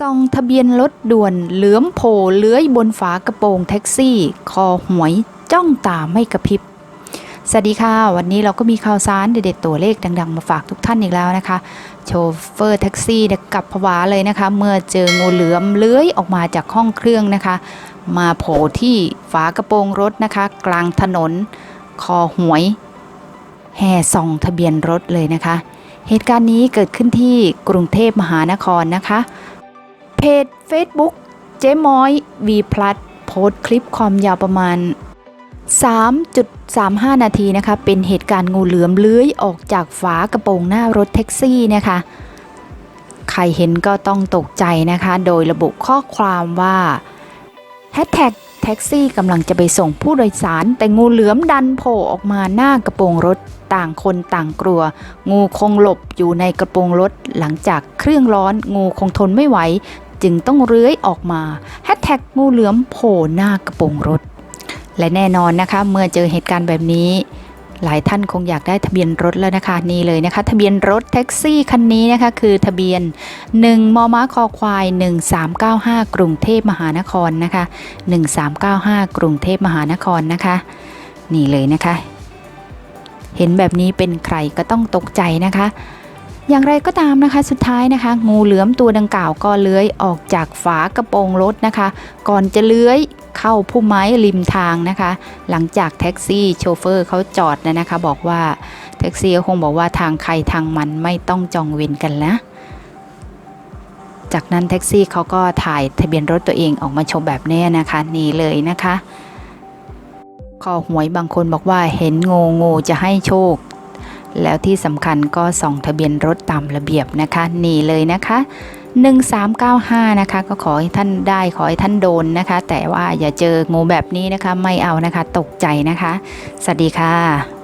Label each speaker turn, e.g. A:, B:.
A: ส่องทะเบียนรถด่วนเหลือมโผล่เลื้อยบนฝากระโปรงแท็กซี่ คอหวยจ้องตาไม่กระพริบ สวัสดีค่ะ วันนี้เราก็มีข่าวสารเด็ดๆตัวเลขดัง ๆ มาฝากทุกท่านอีกแล้วนะคะ โชเฟอร์แท็กซี่กับผวาเลยนะคะ เมื่อเจองูเหลือมเลื้อยออกมาจากห้องเครื่องนะคะ มาโผล่ที่ฝากระโปรงรถนะคะ กลางถนน คอหวย แห่ส่องทะเบียนรถเลยนะคะ เหตุการณ์นี้เกิดขึ้นที่กรุงเทพมหานครนะคะ เพจ Facebook เจ๊ม้อยวีพลัสโพสต์คลิปความยาวประมาณ 3.35 นาทีนะคะ เป็นเหตุการณ์งูเหลือมเลื้อยออกจากฝากระโปรงหน้ารถแท็กซี่นะคะ ใครเห็นก็ต้องตกใจนะคะ โดยระบุข้อความว่าแฮชแท็กแท็กซี่กำลังจะไปส่งผู้โดยสาร แต่งูเหลือมดันโผล่ออกมาหน้ากระโปรงรถต่างคนต่างกลัว งูคงหลบอยู่ในกระโปรงรถ หลังจากเครื่องร้อน งูคงทนไม่ไหว จึงต้องเลื้อยออกมาแฮชแท็กงูเหลือมโผล่หน้ากระโปรงรถ และแน่นอนนะคะเมื่อเจอเหตุการณ์แบบนี้ หลายท่านคงอยากได้ทะเบียนรถแล้วนะคะนี่เลยนะคะ ทะเบียนรถแท็กซี่คันนี้นะคะคือทะเบียน 1 มมคอควาย 1395 กรุงเทพมหานครนะคะ 1395 กรุงเทพมหานครนะคะ นี่เลยนะคะ เห็นแบบนี้เป็นใครก็ต้องตกใจนะคะ อย่างไรก็ตามนะคะสุดท้ายนะคะ งูเหลือมตัวดังกล่าวก็เลื้อยออกจากฝากระโปรงรถนะคะ ก่อนจะเลื้อยเข้าพุ่มไม้ริมทางนะคะ หลังจากแท็กซี่โชเฟอร์เขาจอดนะนะคะ บอกว่าแท็กซี่คงบอกว่าทางใครทางมันไม่ต้องจองเวรกันนะจากนั้นแท็กซี่เขาก็ถ่ายทะเบียนรถตัวเองออกมาโชว์แบบนี้นะคะนี่เลยนะคะคอหวยบางคนบอกว่าเห็นงูงูจะให้โชค แล้วที่สำคัญก็ส่องทะเบียนรถตามระเบียบนะคะนี่เลยนะคะ 1395 นะคะ ก็ขอให้ท่านได้ขอให้ท่านโดนนะคะ แต่ว่าอย่าเจองูแบบนี้นะคะ ไม่เอานะคะ ตกใจนะคะ สวัสดีค่ะ